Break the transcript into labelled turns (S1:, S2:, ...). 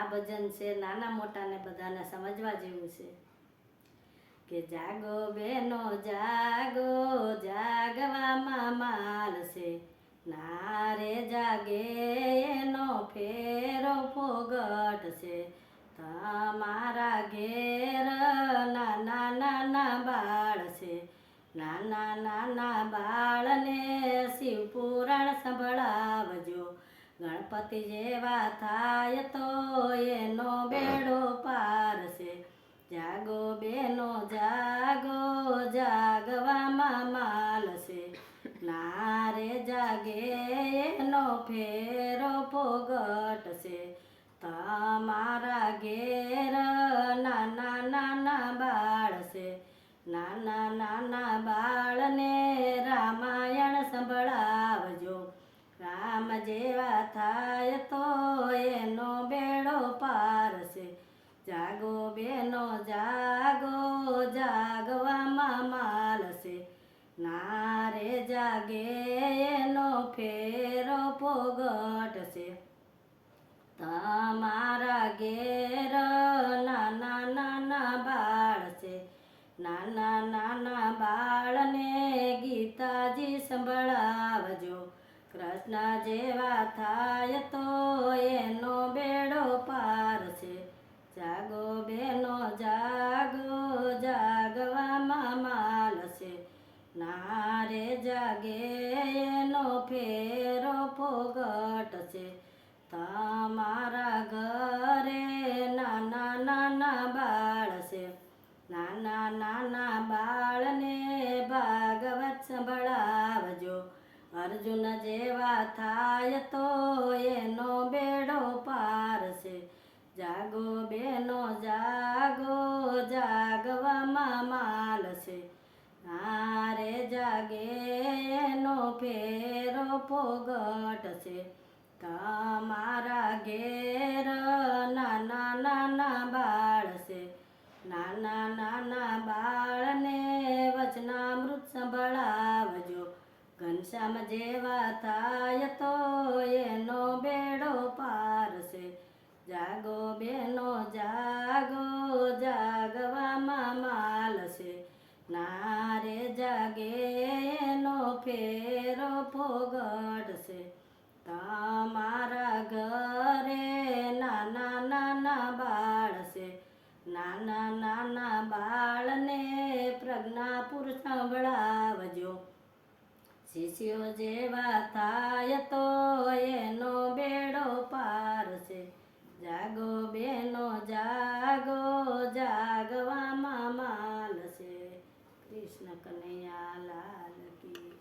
S1: આ ભજન છે નાના મોટાને બધાને સમજવા જેવું છે. કે જાગો બેનો, જાગો જાગવામાં માલ છે. નારે જાગે એનો ફેરો ફોગટ છે. તમારા ઘેર નાના નાના બાળ છે. નાના નાના બાળને શિવ પુરાણ સંભળાવજો. ગણપતિ જેવા થાય તો એનો બેડો પાર છે જાગો બેનો, જાગો, જાગવામાં માલ છે નારે જાગે એનો ફેરો પોગટશે તમારા ઘેર નાના નાના બાળ છે નાના નાના બાળને રામાયણ રામ જેવા થાય તો એનો બેડો પારશે જાગો બેનો, જાગો, જાગવામાં માલશે નારે જાગે એનો ફેરો પોગટશે તમારા ઘેર નાના નાના બાળ છે નાના નાના બાળને ગીતાજી સંભળાવજો કૃષ્ણ જેવા થાય તો એનો બેડો પાર છે. જાગો બેનો, જાગો, જાગવામાં માલ છે. નારે જાગે એનો ફેરો ફોગટ છે. તમારા ઘરે અર્જુન જેવા થાય તો એનો બેડો પાર છે જાગો બેનો, જાગો, જાગવામાં માલ છે નારે જાગે એનો ફેરો પોગટ છે તમારા ઘેર નાના નાના બાળ છે નાના નાના બાળને વચનામૃત સંભળાવજો. ઘનશ્યામ જેવા થાય તો એનો બેડો પારશે જાગો બેનો, જાગો, જાગવામાં માલશે નારે જાગે એનો ફેરો ફોગડશે તમારા ઘરે નાના નાના બાળ છે નાના નાના બાળને પ્રજ્ઞાપુર સંભળાવજો. શિષ્યો જેવા થાય તો એનો બેડો પાર છે જાગો બેનો જાગો, જાગવામાં માલ છે કૃષ્ણ કનૈયા લાલ કી.